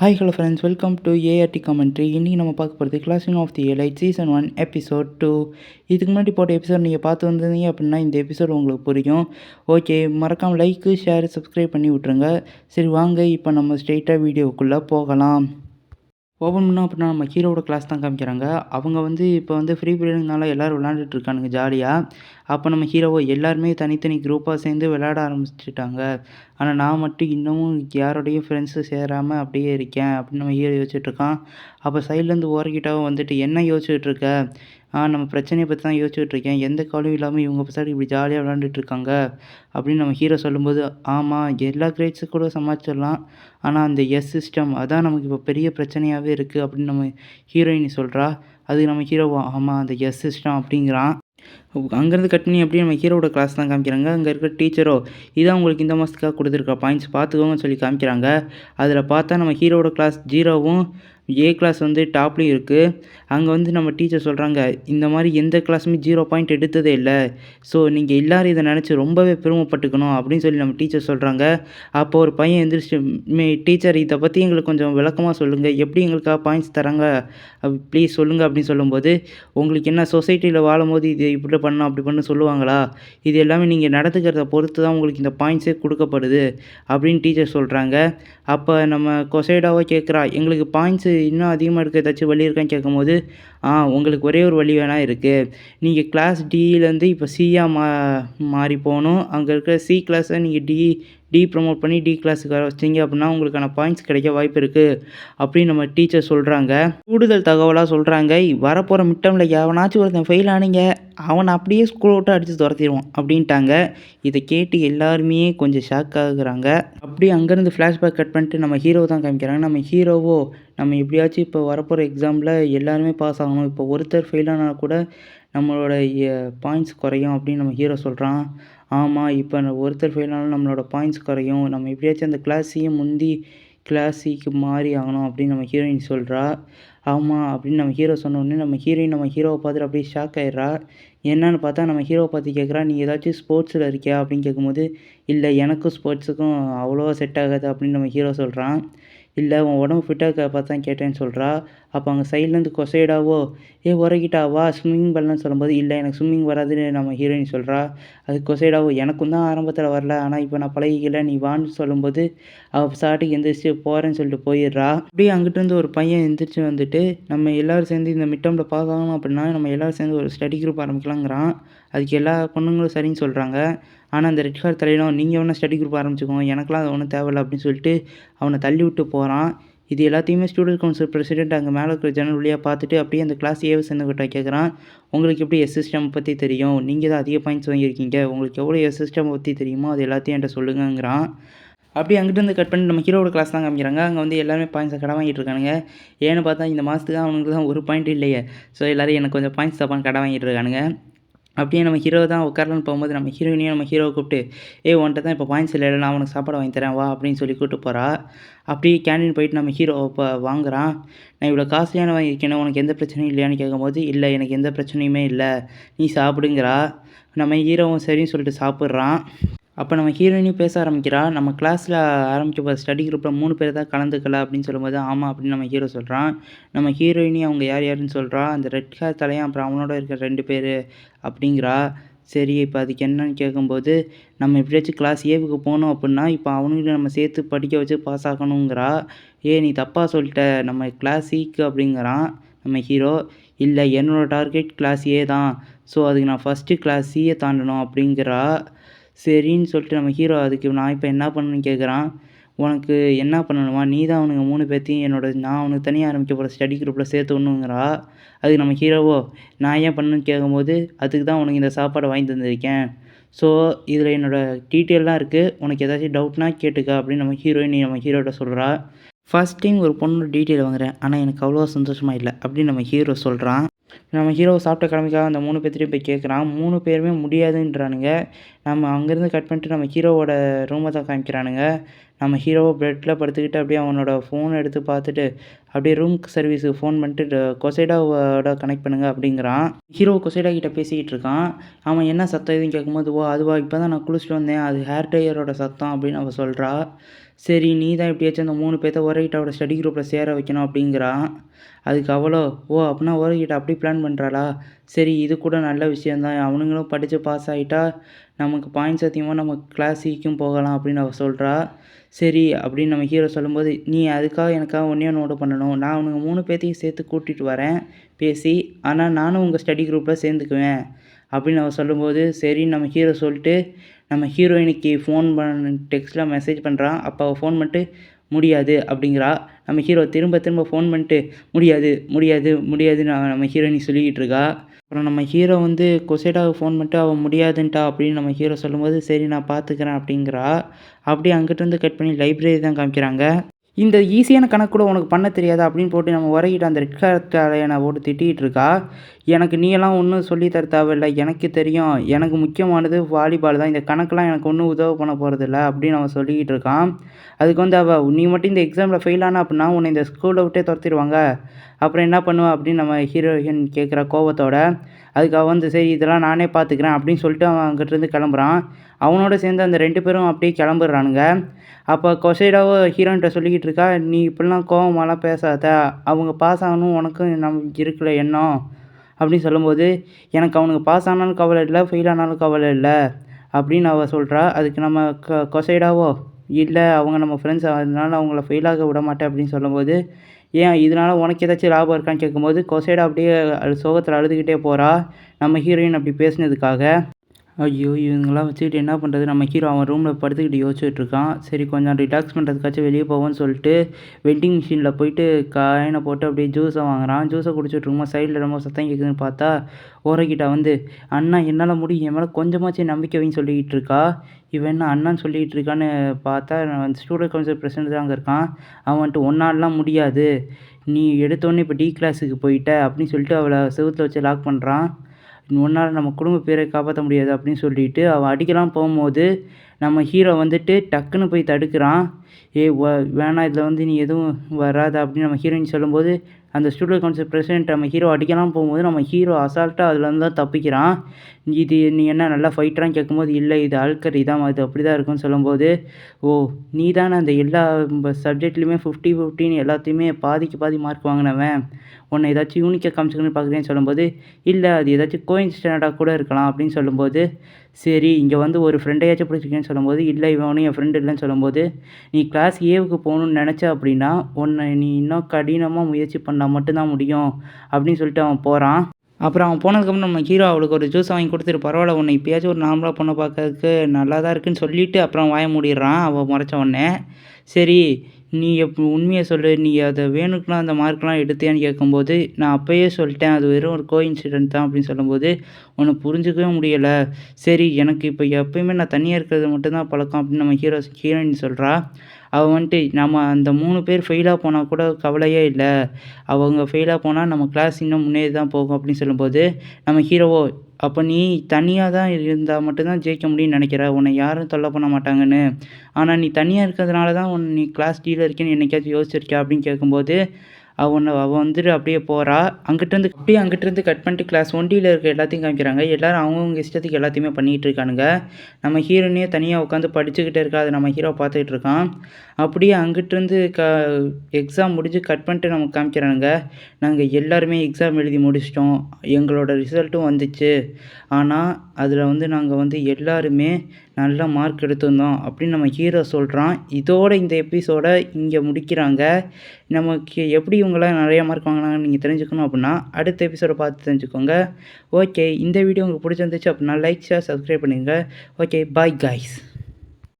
Hi hello friends welcome to ART commentary இன்றைக்கி நம்ம பார்க்க போகிறது classroom of the elite season one episode two இதுக்கு முன்னாடி போட்ட எபிசோட் நீங்கள் பார்த்து வந்திருந்தீங்க அப்படின்னா இந்த எபிசோட் உங்களுக்கு புரியும். ஓகே மறக்காமல் லைக்கு ஷேர் சப்ஸ்கிரைப் பண்ணி விட்ருங்க சரி வாங்க இப்போ நம்ம ஸ்ட்ரெயிட்டாக வீடியோக்குள்ளே போகலாம். ஓப்பன் பண்ணோம் அப்படின்னா நம்ம ஹீரோவோட கிளாஸ் தான் காமிக்கிறாங்க. அவங்க வந்து இப்போ வந்து ஃப்ரீ பீரியட்னால எல்லோரும் விளாண்டுட்டு இருக்கானுங்க ஜாலியாக அப்போ நம்ம ஹீரோவை எல்லாருமே தனித்தனி குரூப்பாக சேர்ந்து விளையாட ஆரம்பிச்சிட்டாங்க. ஆனால் நான் மட்டும் இன்னமும் யாரோடையும் ஃப்ரெண்ட்ஸு சேராமல் அப்படியே இருக்கேன் அப்படின்னு நம்ம ஹீரோ யோசிச்சுட்ருக்கான் அப்போ சைட்லேருந்து ஓரக்கிட்டாவும் வந்துட்டு என்ன யோசிச்சுட்ருக்க ஆ நம்ம பிரச்சனையை பற்றி தான் யோசிச்சுட்ருக்கேன் எந்த கவலையும் இல்லாமல் இவங்க பசங்க இப்படி ஜாலியாக விளாண்டுட்டு இருக்காங்க. அப்படின்னு நம்ம ஹீரோ சொல்லும்போது ஆமாம் எல்லா கிரேட்ஸு கூட சமாளிச்சிடலாம். ஆனால் அந்த எஸ் சிஸ்டம் அதான் நமக்கு இப்போ பெரிய பிரச்சனையாகவே இருக்குது அப்படின்னு நம்ம ஹீரோயினி சொல்கிறா அதுக்கு நம்ம ஹீரோ ஆமாம் அந்த எஸ் சிஸ்டம் அப்படிங்கிறான். அங்கேருந்து கட் பண்ணி அப்படியே நம்ம ஹீரோட கிளாஸ் தான் காமிக்கிறாங்க. அங்கே இருக்கிற டீச்சரோ இதான் உங்களுக்கு இந்த மாதத்துக்காக கொடுத்துருக்க பாயிண்ட்ஸ் பார்த்துக்கோங்கன்னு சொல்லி காமிக்கிறாங்க. அதில் பார்த்தா நம்ம ஹீரோவோட கிளாஸ் ஜீரோவும் ஏ கிளாஸ் வந்து டாப்லேயும் இருக்குது அங்கே வந்து நம்ம டீச்சர் சொல்கிறாங்க இந்த மாதிரி எந்த கிளாஸுமே ஜீரோ பாயிண்ட் எடுத்ததே இல்லை. ஸோ நீங்கள் எல்லோரும் இதை நினச்சி ரொம்பவே பெருமைப்பட்டுக்கணும் அப்படின்னு சொல்லி நம்ம டீச்சர் சொல்கிறாங்க அப்போ ஒரு பையன் எந்திரிச்சு மே டீச்சர் இதை பற்றி எங்களுக்கு கொஞ்சம் விளக்கமாக சொல்லுங்கள் எப்படி எங்களுக்காக பாயிண்ட்ஸ் தராங்க? ப்ளீஸ் சொல்லுங்கள் அப்படின்னு சொல்லும்போது உங்களுக்கு என்ன சொசைட்டியில் வாழும்போது இது இப்படி பண்ணணும் அப்படி பண்ணு சொல்லுவாங்களா? இது எல்லாமே நீங்கள் நடத்துக்கிறத பொறுத்து தான் உங்களுக்கு இந்த பாயிண்ட்ஸே கொடுக்கப்படுது அப்படின்னு டீச்சர் சொல்கிறாங்க அப்போ நம்ம கொசைடாவோ கேட்குறா எங்களுக்கு பாயிண்ட்ஸு இன்னும் அதிகமாக இருக்க. ஏதாச்சும் வழி இருக்கான்னு கேட்கும்போது ஆ உங்களுக்கு ஒரே ஒரு வழி வேணால் இருக்குது நீங்கள் கிளாஸ் டியிலேருந்து இப்போ சியாக மா மாறி போகணும். அங்கே இருக்கிற சி கிளாஸை நீங்கள் டி டி ப்ரமோட் பண்ணி டி கிளாஸுக்கு வர வச்சிங்க அப்படின்னா உங்களுக்கான பாயிண்ட்ஸ் கிடைக்க வாய்ப்பு இருக்குது அப்படின்னு நம்ம டீச்சர் சொல்கிறாங்க கூடுதல் தகவலாக சொல்கிறாங்க வரப்போகிற மிட்டமில் எவனாச்சும் ஒருத்தன் ஃபெயில் ஆனீங்க அவனை அப்படியே ஸ்கூல் விட்டு அடித்து துரத்திடுவான் அப்படின்ட்டாங்க. இதை கேட்டு எல்லாருமே கொஞ்சம் ஷாக் ஆகுறாங்க. அப்படியே அங்கேருந்து ஃப்ளாஷ்பேக் கட் பண்ணிட்டு நம்ம ஹீரோ தான் காமிக்கிறாங்க. நம்ம ஹீரோவோ நம்ம எப்படியாச்சும் இப்போ வரப்போகிற எக்ஸாமில் எல்லாருமே பாஸ் ஆகணும். இப்போ ஒருத்தர் ஃபெயில் ஆனால் கூட நம்மளோட பாயிண்ட்ஸ் குறையும் அப்படின்னு நம்ம ஹீரோ சொல்கிறான் ஆமாம் இப்போ ஒருத்தர் ஃபெயில் ஆனாலும் நம்மளோட பாயிண்ட்ஸ் குறையும். நம்ம எப்படியாச்சும் அந்த கிளாஸையும் முந்தி கிளாஸ் சிக்கு மாறி ஆகணும் அப்படின்னு நம்ம ஹீரோயின் சொல்கிறா ஆமாம் அப்படின்னு நம்ம ஹீரோ சொன்னோடனே நம்ம ஹீரோயின் நம்ம ஹீரோவை பார்த்துட்டு அப்படியே ஷாக் ஆயிடுறா. என்னன்னு பார்த்தா நம்ம ஹீரோவை பார்த்து கேட்குறா நீ ஏதாச்சும் ஸ்போர்ட்ஸில் இருக்கியா? அப்படின்னு கேட்கும்போது இல்லை எனக்கும் ஸ்போர்ட்ஸுக்கும் அவ்வளோவா செட் ஆகாது அப்படின்னு நம்ம ஹீரோ சொல்கிறான் இல்லை உன் உடம்பு ஃபிட்டாக பார்த்து தான் கேட்டேன்னு சொல்கிறா அப்போ அங்கே சைட்லேருந்து கொசைடாவோ ஏ உறக்கிட்டா வா ஸ்விம்மிங் பண்ணலான்னு சொல்லும்போது இல்லை எனக்கு ஸ்விம்மிங் வராதுன்னு நம்ம ஹீரோயின் சொல்கிறா அது கொசைடாவோ எனக்கும் தான் ஆரம்பத்தில் வரல ஆனால் இப்போ நான் பழகிக்கல நீ வான்னு சொல்லும்போது அவள் சாட்டுக்கு எந்திரிச்சு போகிறேன்னு சொல்லிட்டு போயிடுறா. அப்படியே அங்கிட்டேருந்து ஒரு பையன் எந்திரிச்சு வந்துட்டு நம்ம எல்லோரும் சேர்ந்து இந்த மிட்டமில் பாஸ் ஆகணும் அப்படின்னா நம்ம எல்லோரும் சேர்ந்து ஒரு ஸ்டடி குரூப் ஆரம்பிக்கலாங்கிறான். அதுக்கு எல்லா பொண்ணுங்களும் சரின்னு சொல்கிறாங்க ஆனால் அந்த ரெட் கார்டு தலையிடும் நீங்கள் வேணால் ஸ்டடி குரூப் ஆரம்பிச்சுக்கோங்க எனக்கெலாம் அது ஒன்றும் தேவையில்லை அப்படின்னு சொல்லிட்டு அவனை தள்ளி விட்டு போகிறான் இது எல்லாத்தையுமே ஸ்டூடெண்ட் கவுன்சில் பிரசிடென்ட் அங்கே மேலே இருக்கிற ஜன்னல் வழியாக பார்த்துட்டு அப்படியே அந்த கிளாஸ் ஏவை சேர்ந்துக்கிட்ட கேட்குறான் உங்களுக்கு எப்படி எஸ் சிஸ்டம் பற்றி தெரியும்? நீங்கள் தான் அதிக பாயிண்ட்ஸ் வாங்கியிருக்கீங்க. உங்களுக்கு எவ்வளோ எஸ் சிஸ்டம் பற்றி தெரியுமோ அது எல்லாத்தையும் என்கிட்ட சொல்லுங்கங்கிறான். அப்படியே அங்கிட்டு கட் பண்ணி நம்ம ஹீரோட கிளாஸ் தான் காமிக்கிறாங்க. அங்கே வந்து எல்லாருமே பாயிண்ட்ஸை கடை வாங்கிட்டு இருக்கானுங்க ஏன்னு பார்த்தா இந்த மாதத்துக்கு அவனுக்கு தான் ஒரு பாயிண்ட் இல்லையே. ஸோ எல்லோரும் எனக்கு கொஞ்சம் பாயிண்ட்ஸ் தப்பான்னு கடை வாங்கிட்டு இருக்கானுங்க அப்படியே நம்ம ஹீரோ தான் உட்காரலான்னு போகும்போது நம்ம ஹீரோயினையும் நம்ம ஹீரோவை கூப்பிட்டு ஏ உன்ட்ட தான் இப்போ பாயிண்ட்ஸ் இல்லை நான் அவனுக்கு சாப்பாடு வாங்கி தரேன் வா அப்படின்னு சொல்லி கூப்பிட்டு போகிறா அப்படியே கேண்டீன் போயிட்டு நம்ம ஹீரோ இப்போ வாங்குறான். நான் இவ்வளோ காஸ்ட்லியான வாங்கியிருக்கேன் உனக்கு எந்த பிரச்சனையும் இல்லையான்னு கேட்கும்போது இல்லை எனக்கு எந்த பிரச்சனையுமே இல்லை நீ சாப்பிடுங்கிறா நம்ம ஹீரோவும் சரின்னு சொல்லிட்டு சாப்பிட்றான். அப்போ நம்ம ஹீரோயினும் பேச ஆரம்பிக்கிறா நம்ம கிளாஸில் ஆரம்பிக்க போகிற ஸ்டடி குரூப்பில் மூணு பேர் தான் கலந்துக்கல அப்படின்னு சொல்லும்போது ஆமாம் அப்படின்னு நம்ம ஹீரோ சொல்கிறான் நம்ம ஹீரோயினி அவங்க யார் யாருன்னு சொல்கிறா அந்த ரெட் ஹேர் தலையும் அப்புறம் அவனோட இருக்கிற ரெண்டு பேர் அப்படிங்கிறா. சரி இப்போ அதுக்கு என்னன்னு கேட்கும்போது நம்ம எப்படியாச்சும் கிளாஸ் ஏவுக்கு போகணும் அப்படின்னா இப்போ அவனுக்கு நம்ம சேர்த்து படிக்க வச்சு பாஸ் ஆகணுங்கிறா ஏ நீ தப்பாக சொல்லிட்ட. நம்ம கிளாஸ் சிக்கு அப்படிங்கிறான் நம்ம ஹீரோ இல்லை என்னோடய டார்கெட் கிளாஸ் ஏ தான். ஸோ அதுக்கு நான் ஃபஸ்ட்டு கிளாஸ் சியை தாண்டணும் அப்படிங்கிறா. சரின்னு சொல்லிட்டு நம்ம ஹீரோ அதுக்கு நான் இப்போ என்ன பண்ணணும்னு கேட்குறான் உனக்கு என்ன பண்ணணுமா? நீ தான் அவனுங்க மூணு பேர்த்தையும் என்னோட நான் அவனுக்கு தனியாக ஆரம்பிக்க போகிற ஸ்டடி குரூப்பில் சேர்த்துணுங்கிறா அதுக்கு நம்ம ஹீரோவோ நான் ஏன் பண்ணணும்னு கேட்கும்போது அதுக்கு தான் உனக்கு இந்த சாப்பாடை வாங்கி தந்திருக்கேன். ஸோ இதில் என்னோடய டீட்டெயிலாம் இருக்குது உனக்கு ஏதாச்சும் டவுட்னா கேட்டுக்க அப்படின்னு நம்ம ஹீரோயின் நம்ம ஹீரோட்ட சொல்கிறா ஃபஸ்ட் டைம் ஒரு பொண்ணோட டீட்டெயில் வாங்குறேன். ஆனால் எனக்கு அவ்வளோ சந்தோஷமாக இல்லை. அப்படின்னு நம்ம ஹீரோ சொல்கிறான் நம்ம ஹீரோ சாப்பிட்ட கிழமைக்காக அந்த மூணு பேர்த்திட்டையும் போய் கேட்குறான் மூணு பேருமே முடியாதுன்றானுங்க. நம்ம அங்கேருந்து கட் பண்ணிட்டு நம்ம ஹீரோவோட ரூமை தான் காமிக்கிறானுங்க. நம்ம ஹீரோவை பெட்டில் படுத்துக்கிட்டு அப்படியே அவனோட ஃபோன் எடுத்து பார்த்துட்டு அப்படியே ரூம் சர்வீஸுக்கு ஃபோன் பண்ணிட்டு கொசைடாவோட கனெக்ட் பண்ணுங்க அப்படிங்கிறான். ஹீரோ கொசைடா கிட்ட பேசிக்கிட்டு இருக்கான். அவன் என்ன சத்தம் எதுவும் கேட்கும்போது ஓ அதுவா? இப்போ தான் நான் குளிச்சுட்டு வந்தேன். அது ஹேர் ட்ரையரோட சத்தம் அப்படின்னு அவள் சொல்கிறா சரி நீ தான் எப்படியாச்சும் அந்த மூணு பேர்த்த ஒரேகிட்டாவோட ஸ்டடி குரூப்பில் சேர வைக்கணும் அப்படிங்கிறான் அதுக்கு அவளோ ஓ அப்படின்னா ஒரேகிட்ட அப்படி பிளான் பண்ணுறாளா சரி இது கூட நல்ல விஷயந்தான் அவனுங்களும் படித்து பாஸ் ஆகிட்டா நமக்கு பாயிண்ட்ஸ் அதிகமாக நம்ம கிளாஸ் ஈக்கும் e போகலாம் அப்படின்னு அவள் சொல்கிறா சரி அப்படின்னு நம்ம ஹீரோ சொல்லும்போது நீ அதுக்காக எனக்காக ஒன்றே நோட் பண்ணணும். நான் அவனுங்க மூணு பேர்த்தையும் சேர்த்து கூட்டிகிட்டு வரேன். பேசி ஆனால் நானும் உங்கள் ஸ்டடி குரூப்பில் சேர்ந்துக்குவேன். அப்படின்னு அவள் சொல்லும்போது சரின்னு நம்ம ஹீரோ சொல்லிட்டு நம்ம ஹீரோயினுக்கு ஃபோன் பண்ண டெக்ஸ்ட்டில் மெசேஜ் பண்ணுறான் அப்போ அவள் ஃபோன் பண்ணிட்டு முடியாது அப்படிங்கிறா. நம்ம ஹீரோ திரும்ப திரும்ப ஃபோன் பண்ணிட்டு முடியாது முடியாது முடியாதுன்னு நம்ம ஹீரோயினி சொல்லிக்கிட்டு இருக்கா. அப்புறம் நம்ம ஹீரோ வந்து கொசைடாவை ஃபோன் பண்ணிட்டு அவள் முடியாதுன்ட்டா அப்படின்னு நம்ம ஹீரோ சொல்லும்போது சரி நான் பார்த்துக்கிறேன் அப்படிங்கிறா. அப்படியே அங்கிட்டிருந்து கட் பண்ணி லைப்ரரி தான் காமிக்கிறாங்க. இந்த ஈஸியான கணக்கு கூட உனக்கு பண்ண தெரியாதா? அப்படின்னு போட்டு நம்ம உரையிட்டு அந்த ரெட் கலர் போட்டு திட்டிகிட்டு இருக்கா. எனக்கு நீ எல்லாம் ஒன்றும் சொல்லி தர தேவையில்ல. எனக்கு தெரியும். எனக்கு முக்கியமானது வாலிபால் தான். இந்த கணக்கெலாம் எனக்கு ஒன்றும் உதவ பண்ண போகிறதில்ல அப்படின்னு அவன் சொல்லிக்கிட்டு இருக்கான். அதுக்கு வந்து அவள் நீ மட்டும் இந்த எக்ஸாமில் ஃபெயில் ஆனா அப்படின்னா உன்னை இந்த ஸ்கூலை விட்டே துரத்திடுவாங்க. அப்புறம் என்ன பண்ணுவேன் அப்படின்னு நம்ம ஹீரோயின் கேட்குற கோவத்தோட அதுக்கு அவன் வந்து சரி இதெல்லாம் நானே பார்த்துக்கிறேன் அப்படின்னு சொல்லிட்டு அவன் அங்கிட்டிருந்து கிளம்புறான். அவனோட சேர்ந்து அந்த ரெண்டு பேரும் அப்படியே கிளம்புறானுங்க. அப்போ கொசைடாவோ ஹீரோயின்கிட்ட சொல்லிக்கிட்டு இருக்கா நீ இப்படிலாம் கோவமாலாம் பேசாத. அவங்க பாஸ் ஆகணும். உனக்கும் நமக்கு இருக்குல்ல எண்ணம். அப்படின்னு சொல்லும்போது எனக்கு அவனுக்கு பாஸ் ஆனாலும் கவலை இல்லை ஃபெயில் ஆனாலும் கவலை இல்லை அப்படின்னு அவள் சொல்கிறா அதுக்கு நம்ம க கொசைடாவோ? இல்லை அவங்க நம்ம ஃப்ரெண்ட்ஸ் அதனால அவங்கள ஃபெயிலாக விட மாட்டேன் அப்படின்னு சொல்லும்போது ஏன் இதனால் உனக்கு ஏதாச்சும் லாபம் இருக்கான்னு கேட்கும்போது கொசைடா அப்படியே சோகத்தில் அழுதுகிட்டே போகிறா நம்ம ஹீரோயின் அப்படி பேசினதுக்காக. ஐயோ இவங்களாம் வச்சுக்கிட்டு என்ன பண்ணுறது நம்ம ஹீரோ அவன் ரூமில் படுத்துக்கிட்டு யோசிச்சுட்டு இருக்கான் சரி கொஞ்சம் ரிலாக்ஸ் பண்ணுறதுக்காச்சும் வெளியே போவோம்னு சொல்லிட்டு வெண்டிங் மிஷினில் போயிட்டு காயினை போட்டு அப்படியே ஜூஸை வாங்குறான். ஜூஸை குடிச்சிட்டு இருக்கும்போது சைடில் ரொம்ப சத்தம் கேட்குதுன்னு பார்த்தா ஓரக்கிட்ட வந்து அண்ணா என்னால் முடியும். என் மேலே கொஞ்சமாச்சும் நம்பிக்கைன்னு சொல்லிக்கிட்டு இருக்கா? இவன் என்ன அண்ணான்னு சொல்லிகிட்டு இருக்கான்னு பார்த்தா ஸ்டூடெண்ட் கவுன்சில் பிரசிடண்ட் தான் அங்கே இருக்கான். அவன் வந்துட்டு ஒன்னாலாம் முடியாது. நீ எடுத்தோடனே இப்போ டி கிளாஸுக்கு போயிட்ட அப்படின்னு சொல்லிட்டு அவளை செவுத்தில் வச்சு லாக் பண்ணுறான் உன்னால் நம்ம குடும்ப பேரை காப்பாற்ற முடியாது அப்படின்னு சொல்லிட்டு அவள் அடிக்கலாம் போகும்போது நம்ம ஹீரோ வந்துட்டு டக்குன்னு போய் தடுக்கிறான். ஏ வேணாம் இதில் வந்து நீ எதுவும் வராத அப்படின்னு நம்ம ஹீரோயின் சொல்லும்போது அந்த ஸ்டூடியோ கவுன்சில் பிரசிடென்ட் நம்ம ஹீரோ அடிக்கலாம் போகும்போது நம்ம ஹீரோ அசால்ட்டாக அதுலேருந்து தான் தப்பிக்கிறான். இது நீ என்ன நல்லா ஃபைட்டரான்னு கேட்கும்போது இல்லை இது ஆல்கர் இதான் இது அப்படி தான் இருக்குன்னு சொல்லும்போது ஓ நீ தானே அந்த எல்லா சப்ஜெக்ட்லேயுமே ஃபிஃப்டி ஃபிஃப்டின்னு எல்லாத்தையுமே பாதிக்கு பாதி மார்க் வாங்கினவன். உன்னை ஏதாச்சும் யூனிக்காக காமிச்சுக்கணும்னு பார்க்குறேன்னு சொல்லும்போது இல்லை அது ஏதாச்சும் கோயின்சிடெண்ட்டாக கூட இருக்கலாம் அப்படின்னு சொல்லும்போது சரி இங்கே வந்து ஒரு ஃப்ரெண்டையாச்சும் பிடிச்சிருக்கேன்னு சொல்லும்போது இல்லை இவனும் என் ஃப்ரெண்டு இல்லைன்னு சொல்லும்போது நீ கிளாஸ் ஏவுக்கு போகணுன்னு நினச்ச அப்படின்னா உன்னை நீ இன்னும் கடினமாக முயற்சி பண்ணால் மட்டும்தான் முடியும் அப்படின்னு சொல்லிட்டு அவன் போகிறான் அப்புறம் அவன் போனதுக்கப்புறம் நம்ம ஹீரோ அவளுக்கு ஒரு ஜூஸ் வாங்கி கொடுத்துட்டு பரவாயில்ல உன்னை இப்போயாச்சும் ஒரு நார்மலாக பொண்ணை பார்க்கறதுக்கு நல்லா தான் இருக்குன்னு சொல்லிவிட்டு அப்புறம் வாய மூடிடுறான் அவள் முறைச்ச உடனே. சரி நீ எப் உண்மையை சொல்லு. நீ அதை வேணுக்குலாம் அந்த மார்க்லாம் எடுத்தியான்னு கேட்கும்போது நான் அப்போயே சொல்லிட்டேன் அது வெறும் ஒரு கோ இன்சிடென்ட் தான் அப்படின்னு சொல்லும்போது உன்னை புரிஞ்சுக்கவே முடியலை. சரி எனக்கு இப்போ எப்பயுமே நான் தனியாக இருக்கிறது மட்டும்தான் பழக்கம் அப்படின்னு நம்ம ஹீரோ ஹீரோயின் சொல்கிறா அவள் வந்துட்டு நம்ம அந்த மூணு பேர் ஃபெயிலாக போனால் கூட கவலையே இல்லை. அவங்க ஃபெயிலாக போனால் நம்ம கிளாஸ் இன்னும் முன்னேறி தான் போகும் அப்படின்னு சொல்லும்போது நம்ம ஹீரோவோ அப்போ நீ தனியாக தான் இருந்தால் மட்டும்தான் ஜெயிக்க முடியும்னு நினைக்கிற? உன்னை யாரும் தொல்லை பண்ண மாட்டாங்கன்னு. ஆனால் நீ தனியாக இருக்கிறதுனால தான் உன் நீ கிளாஸ் டீலர் இருக்கேன்னு என்னைக்காச்சும் யோசிச்சிருக்கியா அப்படின்னு கேட்கும்போது அவனை அவள் வந்துட்டு அப்படியே போகிறா அங்கிட்டேருந்து அப்படியே அங்கிட்டேருந்து கட் பண்ணிட்டு கிளாஸ் ஒன்டியில் இருக்க எல்லாத்தையும் காமிக்கிறாங்க. எல்லோரும் அவங்கவுங்க இஷ்டத்துக்கு எல்லாத்தையுமே பண்ணிகிட்டு இருக்கானுங்க. நம்ம ஹீரோனே தனியாக உட்காந்து படிச்சுக்கிட்டே இருக்கா. நம்ம ஹீரோ பார்த்துக்கிட்டு இருக்கான். அப்படியே அங்கிட்டேருந்து க எக்ஸாம் முடிஞ்சு கட் பண்ணிட்டு நமக்கு காமிக்கிறானுங்க. நாங்கள் எல்லாருமே எக்ஸாம் எழுதி முடிச்சிட்டோம். எங்களோட ரிசல்ட்டும் வந்துச்சு. ஆனால் அதில் வந்து நாங்கள் வந்து எல்லாருமே நல்ல மார்க் எடுத்திருந்தோம் அப்படின்னு நம்ம ஹீரோ சொல்கிறான் இதோட இந்த எபிசோடை இங்கே முடிக்கிறாங்க. நமக்கு எப்படி இவங்களாம் நிறைய மார்க் வாங்கினாங்கன்னு நீங்கள் தெரிஞ்சுக்கணும் அப்படின்னா அடுத்த எபிசோடை பார்த்து தெரிஞ்சுக்கோங்க. ஓகே இந்த வீடியோ உங்களுக்கு பிடிச்சிருந்துச்சு அப்படின்னா லைக் ஷேர் சப்ஸ்கிரைப் பண்ணுங்கள் ஓகே பாய் காய்ஸ்